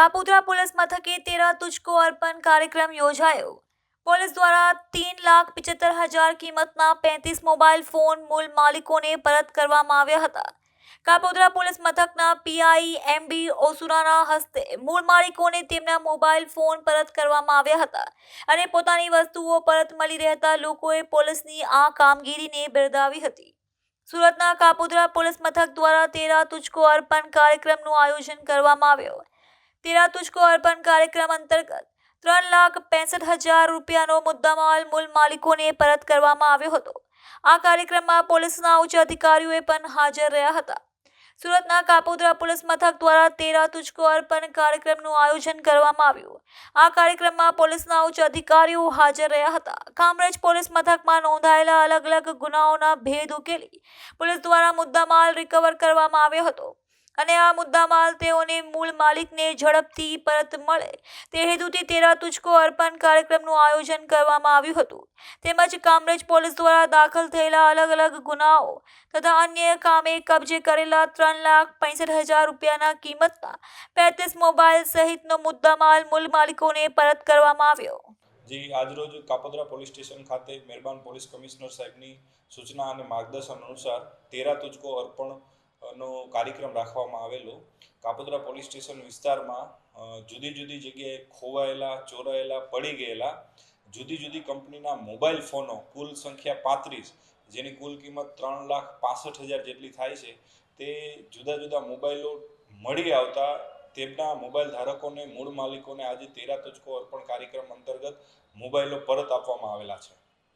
Kapodra police મથકે તેરા તુજકો અર્પણ કાર્યક્રમ યોજાયો. પોલીસ દ્વારા તીન લાખ પિચોતેર હજાર કિંમતના પેંત્રીસ મોબાઈલ ફોન મૂળ માલિકોને પરત કરવામાં આવ્યા હતા. કાપોદ્રા પોલીસ મથકના પીઆઈ એમબી ઓસુરાના હસ્તે મૂળ માલિકોને તેમના મોબાઈલ ફોન પરત કરવામાં આવ્યા હતા અને પોતાની વસ્તુઓ પરત મળી રહેતા લોકોએ પોલીસની આ કામગીરીને બિરદાવી હતી. સુરતના કાપોદ્રા પોલીસ મથક દ્વારા તેરા તુજકો અર્પણ કાર્યક્રમનું આયોજન કરવામાં આવ્યો. તેરા તુજકો અર્પણ કાર્યક્રમ અંતર્ગત ત્રણ લાખ પેંસઠ હજાર રૂપિયાનો મુદ્દામાલ મૂળ માલિકોને પરત કરવામાં આવ્યો હતો. આ કાર્યક્રમમાં પોલીસના ઉચ્ચ અધિકારીઓએ પણ હાજર રહ્યા હતા. સુરતના કાપોદ્રા પોલીસ મથક દ્વારા તેરા તુજકો અર્પણ કાર્યક્રમનું આયોજન કરવામાં આવ્યું. આ કાર્યક્રમમાં પોલીસના ઉચ્ચ અધિકારીઓ હાજર રહ્યા હતા. કામરેજ પોલીસ મથકમાં નોંધાયેલા અલગ અલગ ગુનાઓના ભેદ ઉકેલી પોલીસ દ્વારા મુદ્દામાલ રિકવર કરવામાં આવ્યો હતો. અને આ મુદ્દામાલ તેઓને મૂળ માલિકને ઝડપથી પરત મળે. તે હેતુથી તેરા તુચકો અર્પણ કાર્યક્રમનું આયોજન કરવામાં આવ્યું હતું. તેમજ કામરેજ પોલીસ દ્વારા દાખલ થયેલા અલગ અલગ ગુનાઓ તથા અન્ય કામે કબજે કરેલા ત્રણ લાખ પંસઠ હજાર રૂપિયાના કિંમતના પેત્રીસ મોબાઈલ સહિતનો મુદ્દામાલ મૂળ માલિકોને પરત કરવામાં આવ્યો. જી, આજરોજ કાપોદ્રા પોલીસ સ્ટેશન ખાતે મહેરબાન પોલીસ કમિશનર સાહેબની સૂચના અને માર્ગદર્શન અનુસાર તેરા તુચકો અર્પણ નો કાર્યક્રમ રાખવામાં આવેલો. કાપોદ્રા પોલીસ સ્ટેશન વિસ્તારમાં જુદી જુદી જગ્યાએ ખોવાયેલા, ચોરાયેલા, પડી ગયેલા, જુદી જુદી કંપનીના મોબાઈલ ફોનો, કુલ સંખ્યા પાંત્રીસ, જેની કુલ કિંમત ત્રણ લાખ પાસઠ હજાર જેટલી થાય છે, તે જુદા જુદા મોબાઈલો મળી આવતા તેમના મોબાઈલ ધારકોને, મૂળ માલિકોને આજે તેરા તુજકો અર્પણ કાર્યક્રમ અંતર્ગત મોબાઈલો પરત આપવામાં આવેલા છે.